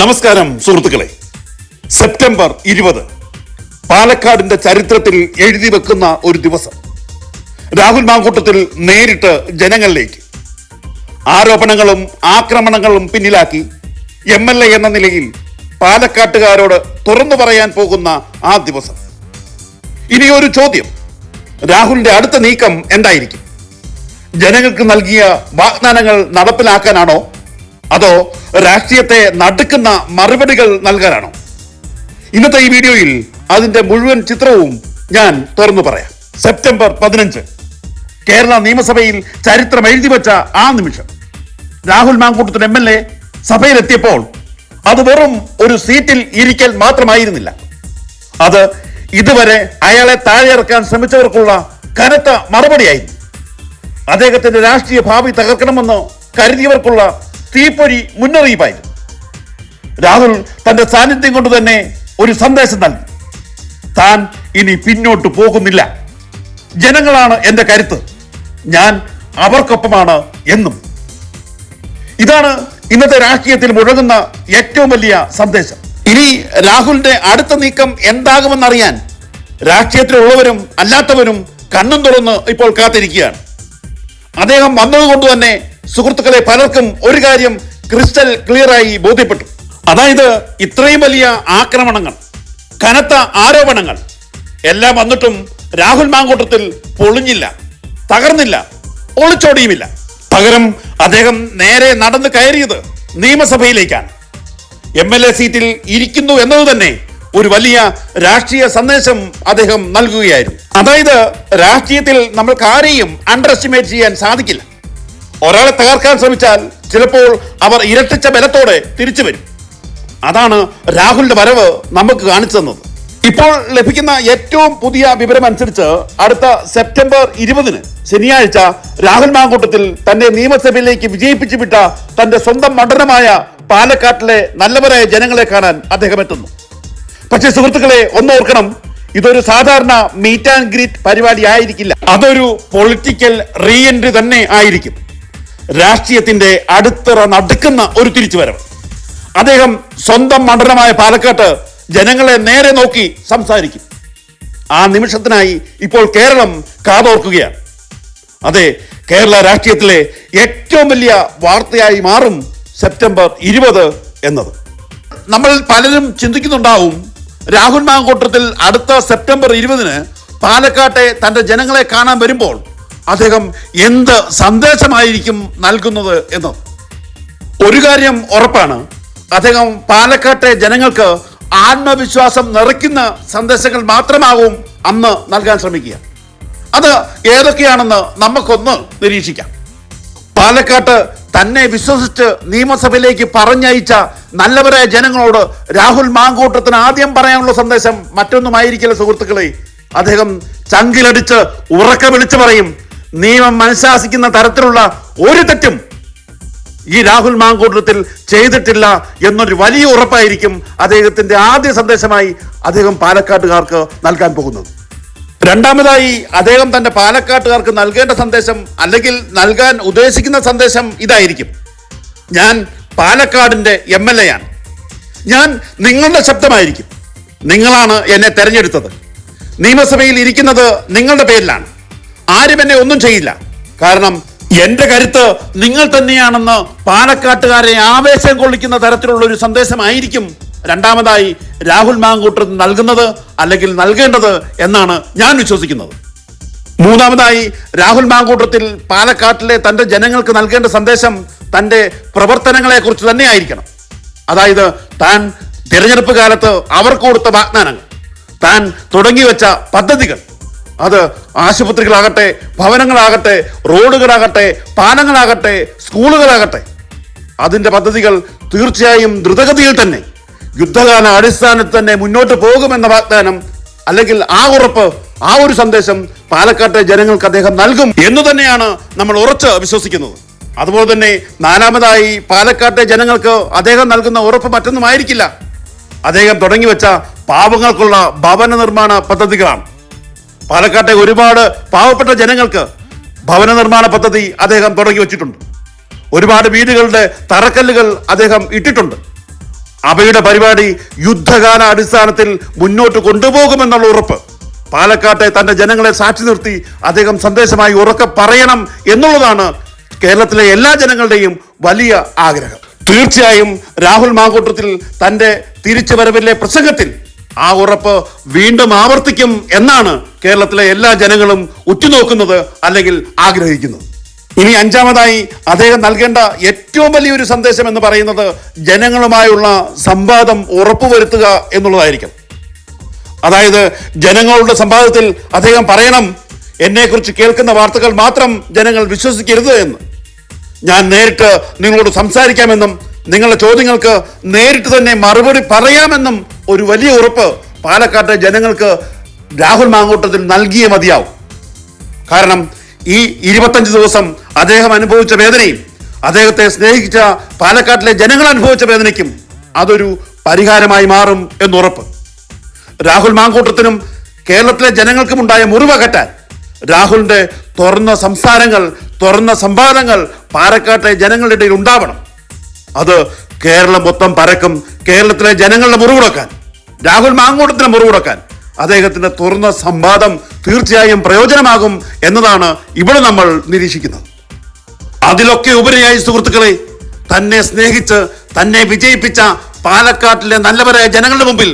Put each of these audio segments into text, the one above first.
നമസ്കാരം സുഹൃത്തുക്കളെ. സെപ്റ്റംബർ ഇരുപത്. പാലക്കാടിന്റെ ചരിത്രത്തിൽ എഴുതി വെക്കുന്ന ഒരു ദിവസം. രാഹുൽ മാങ്കൂട്ടത്തിൽ നേരിട്ട് ജനങ്ങളിലേക്ക്. ആരോപണങ്ങളും ആക്രമണങ്ങളും പിന്നിലാക്കി എം എൽ എ എന്ന നിലയിൽ പാലക്കാട്ടുകാരോട് തുറന്നു പറയാൻ പോകുന്ന ആ ദിവസം. ഇനിയൊരു ചോദ്യം. രാഹുലിന്റെ അടുത്ത നീക്കം എന്തായിരിക്കും? ജനങ്ങൾക്ക് നൽകിയ വാഗ്ദാനങ്ങൾ നടപ്പിലാക്കാനാണോ അതോ രാഷ്ട്രീയത്തെ നടുക്കുന്ന മറുപടികൾ നൽകാനാണോ? ഇന്നത്തെ ഈ വീഡിയോയിൽ അതിന്റെ മുഴുവൻ ചിത്രവും ഞാൻ തുറന്നു പറയാം. സെപ്റ്റംബർ പതിനഞ്ച്. കേരള നിയമസഭയിൽ ചരിത്രം എഴുതി വെച്ച ആ നിമിഷം. Rahul Mankoottathil M L A സഭയിലെത്തിയപ്പോൾ അത് വെറും ഒരു സീറ്റിൽ ഇരിക്കൽ മാത്രമായിരുന്നില്ല. അത് ഇതുവരെ അയാളെ താഴെ ഇറക്കാൻ ശ്രമിച്ചവർക്കുള്ള കനത്ത മറുപടിയായിരുന്നു. അദ്ദേഹത്തിന്റെ രാഷ്ട്രീയ ഭാവി തകർക്കണമെന്ന് കരുതിയവർക്കുള്ള തീപ്പൊരി മുന്നറിയിപ്പായിരുന്നു. രാഹുൽ തന്റെ സാന്നിധ്യം കൊണ്ട് തന്നെ ഒരു സന്ദേശം നൽകി. താൻ ഇനി പിന്നോട്ട് പോകുന്നില്ല. ജനങ്ങളാണ് എന്റെ കരുത്ത്. ഞാൻ അവർക്കൊപ്പമാണ് എന്നും. ഇതാണ് ഇന്നത്തെ രാഷ്ട്രീയത്തിൽ മുഴങ്ങുന്ന ഏറ്റവും വലിയ സന്ദേശം. ഇനി രാഹുലിന്റെ അടുത്ത നീക്കം എന്താകുമെന്നറിയാൻ രാഷ്ട്രീയത്തിലുള്ളവരും അല്ലാത്തവരും കണ്ണും തുറന്ന് ഇപ്പോൾ കാത്തിരിക്കുകയാണ്. അദ്ദേഹം വന്നതുകൊണ്ട് തന്നെ സുഹൃത്തുക്കളെ പലർക്കും ഒരു കാര്യം ക്രിസ്റ്റൽ ക്ലിയറായി ബോധ്യപ്പെട്ടു. അതായത് ഇത്രയും വലിയ ആക്രമണങ്ങൾ കനത്ത ആരോപണങ്ങൾ എല്ലാം വന്നിട്ടും രാഹുൽ മാങ്കൂട്ടത്തിൽ പൊളിഞ്ഞില്ല തകർന്നില്ല ഒളിച്ചോടിയുമില്ല. പകരം അദ്ദേഹം നേരെ നടന്നു കയറിയത് നിയമസഭയിലേക്കാണ്. എം എൽ എ സീറ്റിൽ ഇരിക്കുന്നു എന്നത് തന്നെ ഒരു വലിയ രാഷ്ട്രീയ സന്ദേശം അദ്ദേഹം നൽകുകയായിരുന്നു. അതായത് രാഷ്ട്രീയത്തിൽ നമ്മൾക്ക് ആരെയും അണ്ടർ എസ്റ്റിമേറ്റ് ചെയ്യാൻ സാധിക്കില്ല. ഒരാളെ തകർക്കാൻ ശ്രമിച്ചാൽ ചിലപ്പോൾ അവർ ഇരട്ടിച്ച ബലത്തോടെ തിരിച്ചു വരും. അതാണ് രാഹുലിന്റെ വരവ് നമുക്ക് കാണിച്ചു തന്നത്. ഇപ്പോൾ ലഭിക്കുന്ന ഏറ്റവും പുതിയ വിവരം അനുസരിച്ച് അടുത്ത സെപ്റ്റംബർ ഇരുപതിന് ശനിയാഴ്ച രാഹുൽ മാങ്കൂട്ടത്തിൽ തന്റെ നിയമസഭയിലേക്ക് വിജയിപ്പിച്ചു വിട്ട തന്റെ സ്വന്തം മണ്ഡലമായ പാലക്കാട്ടിലെ നല്ലവരായ ജനങ്ങളെ കാണാൻ അദ്ദേഹം എത്തുന്നു. പക്ഷേ സുഹൃത്തുക്കളെ ഒന്നോർക്കണം ഇതൊരു സാധാരണ മീറ്റ് ആൻഡ് ഗ്രീറ്റ് പരിപാടി ആയിരിക്കില്ല. അതൊരു പൊളിറ്റിക്കൽ റീ എൻട്രി തന്നെ ആയിരിക്കും. രാഷ്ട്രീയത്തിന്റെ അടുത്തറ നടക്കുന്ന ഒരു തിരിച്ചുവരവ്. അദ്ദേഹം സ്വന്തം മണ്ഡലമായ പാലക്കാട്ട് ജനങ്ങളെ നേരെ നോക്കി സംസാരിക്കും. ആ നിമിഷത്തിനായി ഇപ്പോൾ കേരളം കാതോർക്കുകയാണ്. അതെ കേരള രാഷ്ട്രീയത്തിലെ ഏറ്റവും വലിയ വാർത്തയായി മാറും സെപ്റ്റംബർ ഇരുപത് എന്നത്. നമ്മൾ പലരും ചിന്തിക്കുന്നുണ്ടാവും രാഹുൽ മാങ്കോട്ടത്തിൽ അടുത്ത സെപ്റ്റംബർ ഇരുപതിന് പാലക്കാട്ടെ തന്റെ ജനങ്ങളെ കാണാൻ വരുമ്പോൾ അദ്ദേഹം എന്ത് സന്ദേശമായിരിക്കും നൽകുന്നത് എന്ന്. ഒരു കാര്യം ഉറപ്പാണ്. അദ്ദേഹം പാലക്കാട്ടെ ജനങ്ങൾക്ക് ആത്മവിശ്വാസം നിറയ്ക്കുന്ന സന്ദേശങ്ങൾ മാത്രമാവും അന്ന് നൽകാൻ ശ്രമിക്കുക. അത് ഏതൊക്കെയാണെന്ന് നമുക്കൊന്ന് നിരീക്ഷിക്കാം. പാലക്കാട്ട് തന്നെ വിശ്വസിച്ച് നിയമസഭയിലേക്ക് പറഞ്ഞയച്ച നല്ലവരായ ജനങ്ങളോട് രാഹുൽ മാങ്കൂട്ടത്തിന് ആദ്യം പറയാനുള്ള സന്ദേശം മറ്റൊന്നുമായിരിക്കില്ല സുഹൃത്തുക്കളെ. അദ്ദേഹം ചങ്കിലടിച്ച് ഉറക്കെ വിളിച്ചു പറയും നിയമം മനഃശാസിക്കുന്ന തരത്തിലുള്ള ഒരു തെറ്റും ഈ രാഹുൽ മാങ്കൂട്ടത്തിൽ ചെയ്തിട്ടില്ല എന്നൊരു വലിയ ഉറപ്പായിരിക്കും അദ്ദേഹത്തിന്റെ ആദ്യ സന്ദേശമായി അദ്ദേഹം പാലക്കാട്ടുകാർക്ക് നൽകാൻ പോകുന്നത്. രണ്ടാമതായി അദ്ദേഹം തന്റെ പാലക്കാട്ടുകാർക്ക് നൽകേണ്ട സന്ദേശം അല്ലെങ്കിൽ നൽകാൻ ഉദ്ദേശിക്കുന്ന സന്ദേശം ഇതായിരിക്കും. ഞാൻ പാലക്കാടിന്റെ എം എൽ എ ആണ്. ഞാൻ നിങ്ങളുടെ ശബ്ദമായിരിക്കും. നിങ്ങളാണ് എന്നെ തെരഞ്ഞെടുത്തത്. നിയമസഭയിൽ ഇരിക്കുന്നത് നിങ്ങളുടെ പേരിലാണ്. ആരും എന്നെ ഒന്നും ചെയ്യില്ല. കാരണം എന്റെ കരുത്ത് നിങ്ങൾ തന്നെയാണെന്ന് പാലക്കാട്ടുകാരെ ആവേശം കൊള്ളിക്കുന്ന തരത്തിലുള്ള ഒരു സന്ദേശമായിരിക്കും രണ്ടാമതായി രാഹുൽ മാങ്കൂട്ടർ നൽകുന്നത് അല്ലെങ്കിൽ നൽകേണ്ടത് എന്നാണ് ഞാൻ വിശ്വസിക്കുന്നത്. മൂന്നാമതായി രാഹുൽ മാങ്കൂട്ടത്തിൽ പാലക്കാട്ടിലെ തന്റെ ജനങ്ങൾക്ക് നൽകേണ്ട സന്ദേശം തന്റെ പ്രവർത്തനങ്ങളെ കുറിച്ച് തന്നെ ആയിരിക്കണം അതായത് താൻ തിരഞ്ഞെടുപ്പ് കാലത്ത് അവർക്ക് കൊടുത്ത വാഗ്ദാനങ്ങൾ താൻ തുടങ്ങി വെച്ച പദ്ധതികൾ അത് ആശുപത്രികളാകട്ടെ ഭവനങ്ങളാകട്ടെ റോഡുകളാകട്ടെ പാലങ്ങളാകട്ടെ സ്കൂളുകളാകട്ടെ. അതിന്റെ പദ്ധതികൾ തീർച്ചയായും ദ്രുതഗതിയിൽ തന്നെ യുദ്ധകാല അടിസ്ഥാനത്തിൽ തന്നെ മുന്നോട്ട് പോകുമെന്ന വാഗ്ദാനം അല്ലെങ്കിൽ ആ ഉറപ്പ് ആ ഒരു സന്ദേശം പാലക്കാട്ടെ ജനങ്ങൾക്ക് അദ്ദേഹം നൽകും എന്ന് തന്നെയാണ് നമ്മൾ ഉറച്ച് വിശ്വസിക്കുന്നത്. അതുപോലെ തന്നെ നാലാമതായി പാലക്കാട്ടെ ജനങ്ങൾക്ക് അദ്ദേഹം നൽകുന്ന ഉറപ്പ് മറ്റൊന്നുമായിരിക്കില്ല. അദ്ദേഹം തുടങ്ങി വെച്ച പാവങ്ങൾക്കുള്ള ഭവന നിർമ്മാണ പദ്ധതികളാണ്. പാലക്കാട്ടെ ഒരുപാട് പാവപ്പെട്ട ജനങ്ങൾക്ക് ഭവന നിർമ്മാണ പദ്ധതി അദ്ദേഹം തുടങ്ങി വച്ചിട്ടുണ്ട്. ഒരുപാട് വീടുകളുടെ തറക്കല്ലുകൾ അദ്ദേഹം ഇട്ടിട്ടുണ്ട്. അവയുടെ പരിപാടി യുദ്ധകാല അടിസ്ഥാനത്തിൽ മുന്നോട്ട് കൊണ്ടുപോകുമെന്നുള്ള ഉറപ്പ് പാലക്കാട്ടെ തന്റെ ജനങ്ങളെ സാക്ഷി നിർത്തി അദ്ദേഹം സന്ദേശമായി ഉറക്കെ പറയണം എന്നുള്ളതാണ് കേരളത്തിലെ എല്ലാ ജനങ്ങളുടെയും വലിയ ആഗ്രഹം. തീർച്ചയായും രാഹുൽ മാങ്കൂട്ടത്തിൽ തന്റെ തിരിച്ചുവരവിലെ പ്രസംഗത്തിൽ ആ ഉറപ്പ് വീണ്ടും ആവർത്തിക്കും എന്നാണ് കേരളത്തിലെ എല്ലാ ജനങ്ങളും ഉറ്റുനോക്കുന്നത് അല്ലെങ്കിൽ ആഗ്രഹിക്കുന്നത് ഇനി അഞ്ചാമതായി അദ്ദേഹം നൽകേണ്ട ഏറ്റവും വലിയൊരു സന്ദേശം എന്ന് പറയുന്നത് ജനങ്ങളുമായുള്ള സംവാദം ഉറപ്പുവരുത്തുക എന്നുള്ളതായിരിക്കും. അതായത് ജനങ്ങളുടെ സംവാദത്തിൽ അദ്ദേഹം പറയണം എന്നെക്കുറിച്ച് കേൾക്കുന്ന വാർത്തകൾ മാത്രം ജനങ്ങൾ വിശ്വസിക്കരുത് എന്ന്. ഞാൻ നേരിട്ട് നിങ്ങളോട് സംസാരിക്കാമെന്നും നിങ്ങളുടെ ചോദ്യങ്ങൾക്ക് നേരിട്ട് തന്നെ മറുപടി പറയാമെന്നും ഒരു വലിയ ഉറപ്പ് പാലക്കാട്ടെ ജനങ്ങൾക്ക് രാഹുൽ മാങ്കൂട്ടത്തിൽ നൽകിയേ മതിയാവും. കാരണം ഈ ഇരുപത്തഞ്ച് ദിവസം അദ്ദേഹം അനുഭവിച്ച വേദനയും അദ്ദേഹത്തെ സ്നേഹിച്ച പാലക്കാട്ടിലെ ജനങ്ങൾ അനുഭവിച്ച വേദനയ്ക്കും അതൊരു പരിഹാരമായി മാറും എന്നുറപ്പ്. രാഹുൽ മാങ്കൂട്ടത്തിനും കേരളത്തിലെ ജനങ്ങൾക്കും ഉണ്ടായ മുറിവകറ്റാൻ രാഹുലിന്റെ തുറന്ന സംസാരങ്ങൾ തുറന്ന സംവാദങ്ങൾ പാലക്കാട്ടെ ജനങ്ങളുടെ ഇടയിൽ ഉണ്ടാവണം. അത് കേരളം മൊത്തം പരക്കും കേരളത്തിലെ ജനങ്ങളുടെ മുറിവുടക്കാൻ രാഹുൽ മാങ്കൂട്ടത്തിന് മുറിവുടക്കാൻ. അദ്ദേഹത്തിന്റെ തുറന്ന സംവാദം തീർച്ചയായും പ്രയോജനമാകും എന്നതാണ് ഇവിടെ നമ്മൾ നിരീക്ഷിക്കുന്നത്. അതിലൊക്കെ ഉപരിയായി സുഹൃത്തുക്കളെ തന്നെ സ്നേഹിച്ച് തന്നെ വിജയിപ്പിച്ച പാലക്കാട്ടിലെ നല്ലവരായ ജനങ്ങളുടെ മുമ്പിൽ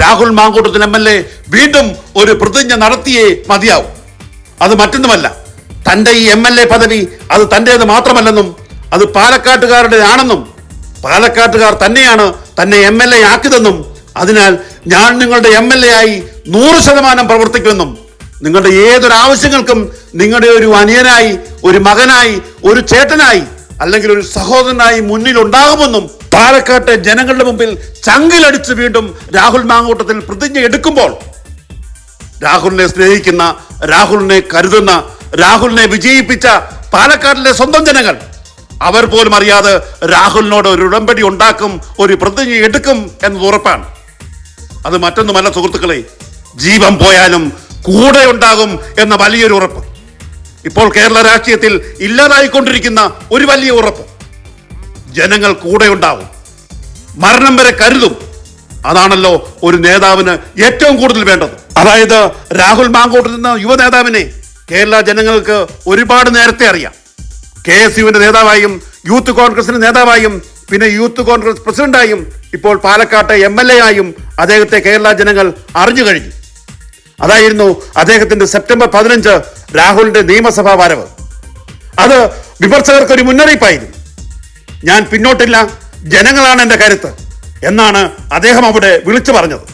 Rahul Mankoottathil M L A വീണ്ടും ഒരു പ്രതിജ്ഞ നടത്തിയേ മതിയാവും. അത് മറ്റൊന്നുമല്ല. തന്റെ ഈ എം എൽ എ പദവി അത് തന്റേത് മാത്രമല്ലെന്നും അത് പാലക്കാട്ടുകാരുടെ ആണെന്നും പാലക്കാട്ടുകാർ തന്നെയാണ് തന്നെ എം എൽ എ ആക്കിയതെന്നും അതിനാൽ ഞാൻ നിങ്ങളുടെ എം എൽ എ ആയി നൂറ് ശതമാനം പ്രവർത്തിക്കുമെന്നും നിങ്ങളുടെ ഏതൊരു ആവശ്യങ്ങൾക്കും നിങ്ങളുടെ ഒരു അനിയനായി ഒരു മകനായി ഒരു ചേട്ടനായി അല്ലെങ്കിൽ ഒരു സഹോദരനായി മുന്നിൽ ഉണ്ടാകുമെന്നും പാലക്കാട്ടെ ജനങ്ങളുടെ മുമ്പിൽ ചങ്കിലടിച്ച് വീണ്ടും രാഹുൽ മാങ്ങോട്ടത്തിൽ പ്രതിജ്ഞ എടുക്കുമ്പോൾ രാഹുലിനെ സ്നേഹിക്കുന്ന രാഹുലിനെ കരുതുന്ന രാഹുലിനെ വിജയിപ്പിച്ച പാലക്കാട്ടിലെ സ്വന്തം ജനങ്ങൾ അവർ പോലും അറിയാതെ രാഹുലിനോട് ഒരു ഉടമ്പടി ഉണ്ടാക്കും ഒരു പ്രതിജ്ഞ എടുക്കും എന്നത് ഉറപ്പാണ്. അത് മറ്റൊന്നുമല്ല സുഹൃത്തുക്കളെ ജീവൻ പോയാലും കൂടെ ഉണ്ടാകും എന്ന വലിയൊരു ഉറപ്പ്. ഇപ്പോൾ കേരള രാഷ്ട്രീയത്തിൽ ഇല്ലാതായിക്കൊണ്ടിരിക്കുന്ന ഒരു വലിയ ഉറപ്പ്. ജനങ്ങൾ കൂടെ ഉണ്ടാവും മരണം വരെ കരുതും. അതാണല്ലോ ഒരു നേതാവിന് ഏറ്റവും കൂടുതൽ വേണ്ടത്. അതായത് രാഹുൽ മാങ്കോട്ടിൽ നിന്ന് യുവ നേതാവിനെ കേരള ജനങ്ങൾക്ക് ഒരുപാട് നേരത്തെ അറിയാം. കെ എസ് യുവിന്റെ നേതാവായും യൂത്ത് കോൺഗ്രസിന്റെ നേതാവായും പിന്നെ യൂത്ത് കോൺഗ്രസ് പ്രസിഡന്റായും ഇപ്പോൾ പാലക്കാട്ടെ എം എൽ എ ആയും അദ്ദേഹത്തെ കേരള ജനങ്ങൾ അറിഞ്ഞു കഴിഞ്ഞു. അതായിരുന്നു അദ്ദേഹത്തിന്റെ സെപ്റ്റംബർ പതിനഞ്ച് രാഹുലിന്റെ നിയമസഭാ വരവ്. അത് വിമർശകർക്ക് ഒരു മുന്നറിയിപ്പായിരുന്നു. ഞാൻ പിന്നോട്ടില്ല ജനങ്ങളാണ് എന്റെ കരുത്ത് എന്നാണ് അദ്ദേഹം അവിടെ വിളിച്ചു പറഞ്ഞത്.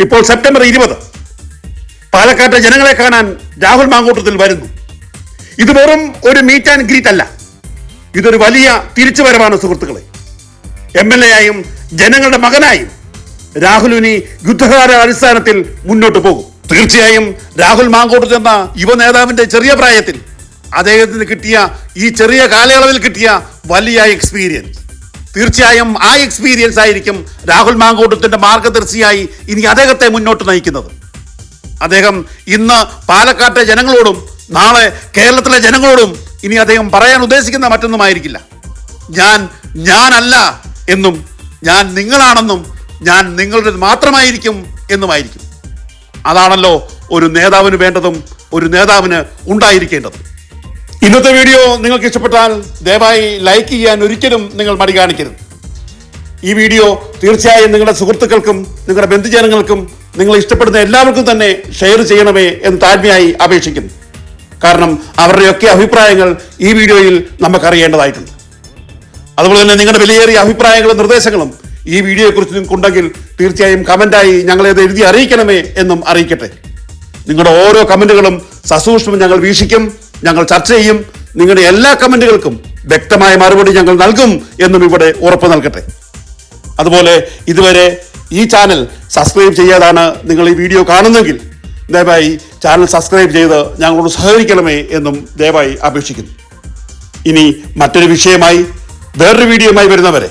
ഇപ്പോൾ സെപ്റ്റംബർ ഇരുപത് പാലക്കാട്ടെ ജനങ്ങളെ കാണാൻ രാഹുൽ മാങ്കൂട്ടത്തിൽ വരുന്നു. ഇത് വെറും ഒരു മീറ്റ് ആൻഡ് ഗ്രീറ്റ് അല്ല. ഇതൊരു വലിയ തിരിച്ചുവരവാണ് സുഹൃത്തുക്കളെ. എം എൽ എ ആയും ജനങ്ങളുടെ മകനായും രാഹുലിനി യുദ്ധകാല അടിസ്ഥാനത്തിൽ മുന്നോട്ട് പോകും. തീർച്ചയായും രാഹുൽ മാങ്കോട്ട് എന്ന യുവ നേതാവിന്റെ ചെറിയ പ്രായത്തിൽ അദ്ദേഹത്തിന് കിട്ടിയ ഈ ചെറിയ കാലയളവിൽ കിട്ടിയ വലിയ എക്സ്പീരിയൻസ് തീർച്ചയായും ആ എക്സ്പീരിയൻസ് ആയിരിക്കും രാഹുൽ മാങ്കോട്ടത്തിന്റെ മാർഗദർശിയായി ഇനി അദ്ദേഹത്തെ മുന്നോട്ട് നയിക്കുന്നത്. അദ്ദേഹം ഇന്ന് പാലക്കാട്ടെ ജനങ്ങളോടും നാളെ കേരളത്തിലെ ജനങ്ങളോടും ഇനി അദ്ദേഹം പറയാൻ ഉദ്ദേശിക്കുന്ന മറ്റൊന്നുമായിരിക്കില്ല. ഞാൻ ഞാനല്ല എന്നും ഞാൻ നിങ്ങളാണെന്നും ഞാൻ നിങ്ങളുടെ മാത്രമായിരിക്കും എന്നുമായിരിക്കും. അതാണല്ലോ ഒരു നേതാവിന് വേണ്ടതും ഒരു നേതാവിന് ഉണ്ടായിരിക്കേണ്ടതും. ഇന്നത്തെ വീഡിയോ നിങ്ങൾക്ക് ഇഷ്ടപ്പെട്ടാൽ ദയവായി ലൈക്ക് ചെയ്യാൻ ഒരിക്കലും നിങ്ങൾ മടി കാണിക്കരുത്. ഈ വീഡിയോ തീർച്ചയായും നിങ്ങളുടെ സുഹൃത്തുക്കൾക്കും നിങ്ങളുടെ ബന്ധുജനങ്ങൾക്കും നിങ്ങൾ ഇഷ്ടപ്പെടുന്ന എല്ലാവർക്കും തന്നെ ഷെയർ ചെയ്യണമേ എന്ന് താഴ്മയായി അപേക്ഷിക്കുന്നു. കാരണം അവരുടെയൊക്കെ അഭിപ്രായങ്ങൾ ഈ വീഡിയോയിൽ നമുക്കറിയേണ്ടതായിട്ടുണ്ട്. അതുപോലെ തന്നെ നിങ്ങളുടെ വിലയേറിയ അഭിപ്രായങ്ങളും നിർദ്ദേശങ്ങളും ഈ വീഡിയോയെക്കുറിച്ച് നിങ്ങൾക്കുണ്ടെങ്കിൽ തീർച്ചയായും കമന്റായി ഞങ്ങളെ അത് എഴുതി അറിയിക്കണമേ എന്നും അറിയിക്കട്ടെ. നിങ്ങളുടെ ഓരോ കമന്റുകളും സസൂക്ഷ്മം ഞങ്ങൾ വീക്ഷിക്കും ഞങ്ങൾ ചർച്ച ചെയ്യും. നിങ്ങളുടെ എല്ലാ കമന്റുകൾക്കും വ്യക്തമായ മറുപടി ഞങ്ങൾ നൽകും എന്നും ഇവിടെ ഉറപ്പ് നൽകട്ടെ. അതുപോലെ ഇതുവരെ ഈ ചാനൽ സബ്സ്ക്രൈബ് ചെയ്യാതാണ് നിങ്ങൾ ഈ വീഡിയോ കാണുന്നെങ്കിൽ ദയവായി ചാനൽ സബ്സ്ക്രൈബ് ചെയ്ത് ഞങ്ങളോട് സഹകരിക്കണമേ എന്നും ദയവായി അപേക്ഷിക്കുന്നു. ഇനി മറ്റൊരു വിഷയമായി വേറൊരു വീഡിയോയുമായി വരുന്നവരെ